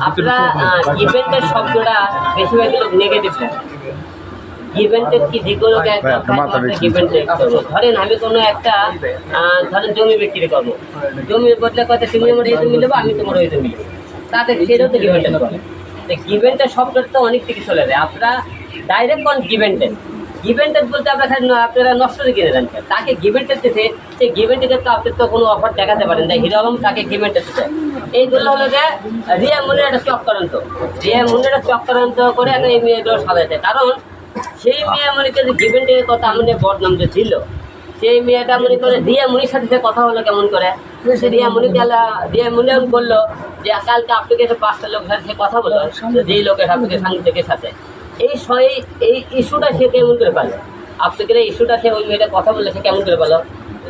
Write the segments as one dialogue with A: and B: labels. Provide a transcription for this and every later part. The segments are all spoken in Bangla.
A: আপনারা ইভেন্টের শব্দটা বেশিরভাগ লোক নেগেটিভ ইভেন্টের কি ধরেন আমি কোনো একটা ধরেন জমি বিক্রি করব। জমির বদলে কথা তুমি আমার এই জমি নেব আমি তোমার ওই জমি তাতে সেটাও তো গিভেন্টের করে গিভেন্টের শব্দটা তো অনেক থেকে চলে যায়। আপনারা ডাইরেক্ট কোন গিভেন্টের গিভেন্টেড বলতে আপনার খালি আপনারা নষ্ট করে কিনে দেন তাকে গিভেন্টেড দিতে, সেই গিভেন্টেডের তো আপনি তো কোনো অফার দেখাতে পারেন না। হিরো আলম তাকে গিভেন্টেড দিতে। এইগুলো হলো যে, রিয়া মনের একটা চক্রান্ত। রিয়া মনের একটা চক্রান্ত করে এখন এই মেয়েগুলো সাজাইছে কারণ, সেই মেয়ে মনে করে গিভেন্টের কথা আমাদের বদনাম যে ছিল, সেই মেয়েটা মনে করে রিয়া মুনির সাথে সে কথা হলো কেমন করে? সে রিয়া মুনি গেলা রিয়া মুনি বলল যে, কালকে আপনাকে পাঁচটা লোকের সাথে কথা বলল। যেই লোকের আপনাকে সাংবাদিকের সাথে। এই এই ইস্যুটা সে কেমন করে পালো? আপনাকে এই ইস্যুটা সে ওই মেয়েটা কথা বললে সে কেমন করে পালো?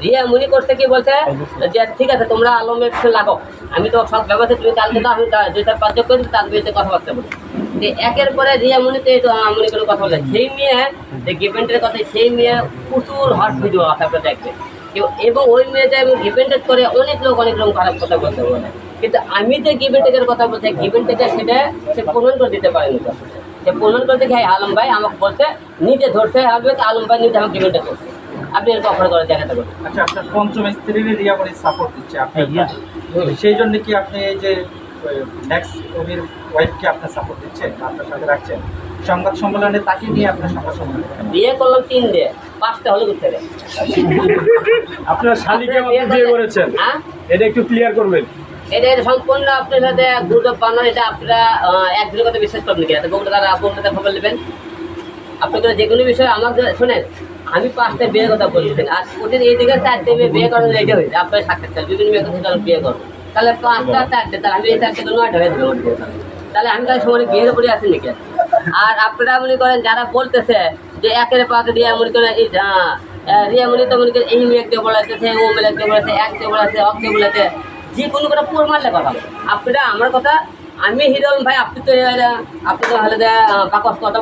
A: রিয়া মুনি করতে কি বলছে যে, ঠিক আছে, তোমরা আলমের লাগো। আমি তো সব ব্যবস্থা তুমি কালকে তো আমি দুইটা পাঁচ করি তার বিরুদ্ধে কথাবার্তা বলি। যে একের পরে রিয়া মুনিতে মনে কোনো কথা বলে সেই মেয়ে, যে গিভেন্টের কথা, সেই মেয়ে প্রচুর হট ভিডিও আছে দেখবে। কেউ- এবং ওই মেয়েটা এবং গিভেন্টেড করে অনেক লোক, অনেক রকম খারাপ কথা বলতে বলে। কিন্তু আমি যে গিভেন্টেজের কথা বলছি গিভেন্টেজে সেটা সে প্রমাণ করে দিতে পারেনি। সে প্রমাণ করে দেখে "হ্যাঁ, আলম ভাই আমাকে বলছে নিজে ধরতে হবে তো আলম ভাই নিজে আমাকে গিভেন্টে করছে আপনি এরকম অফার করে দেখাতে পারেন।
B: আচ্ছা আপনার পঞ্চম স্ত্রীর রিয়ামণি সাপোর্ট দিচ্ছে আপনি। সেই জন্য কি আপনি এই যে নেক্সট কবির ওয়াইফকে আপনার সাপোর্ট দিচ্ছেন আপনার সাথে রাখছেন? সংবাদ সম্মেলনে তাকে নিয়ে আপনার সংবাদ সম্মেলন
A: বিয়ে করলাম তিন দিয়ে পাঁচটা হলে করতে
C: আপনার শালিকে আপনি বিয়ে করেছেন।
A: হ্যাঁ?
C: এটা একটু ক্লিয়ার করবেন।
A: এটা সম্পূর্ণ আপনার সাথে গুজব বানানো এটা আপনারা একজনের কথা বিশ্বাস করবেন কিনা বলতে তারা আপনার খবর নেবেন। আপনাদের যে কোনো বিষয়ে আমাকে শোনেন, আমি পাঁচটা বিয়ের কথা বলছি আর ওদের এই দিকে চারটে মেয়ে বিয়ে করানো রেডি হয়েছে। আপনার সাক্ষাৎকার বিভিন্ন মেয়ে কথা বিয়ে করব তাহলে পাঁচটা, চারটে, তাহলে আমি এই চারটে নয়টা হয়ে যাবে তাহলে। আমি তাহলে সময় বিয়ের উপরে আছি নাকি? আর আপনারা মনে করেন, যারা বলতেছে যে একের পাকে দিয়ে মনে করেন এই রিয়া মনে তো মনে করেন এই মেয়েকে বলাইতেছে ও মেয়েকে বলাইছে এককে বলাইছে অকে বলাইছে যে কোনো কথা পুর মারলে কথা। আপনারা আমার কথা, আমি হিরো ভাই, আপনি তো আপনি তো হলে পাকস কথা